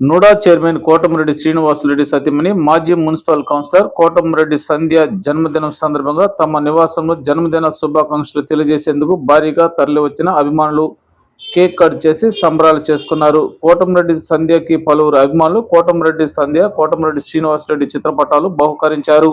NUDA chairman Kotamreddy Srinivasa Reddy సతీమణి మాజీ municipal councillor Kotamreddy సంధ్య జన్మదినం సందర్భంగా తమ నివాసంలో జన్మదిన శుభాకాంక్షలు తెలియజేసేందుకు భారీగా తరలివచ్చిన అభిమానులు కేక్ కట్ చేసి సంబరాలు చేసుకున్నారు. కోటమిరెడ్డి సంధ్యకి పలువురు అభిమానులు కోటమిరెడ్డి సంధ్య కోటమిరెడ్డి శ్రీనివాసరెడ్డి చిత్రపటాలు బహుకరించారు.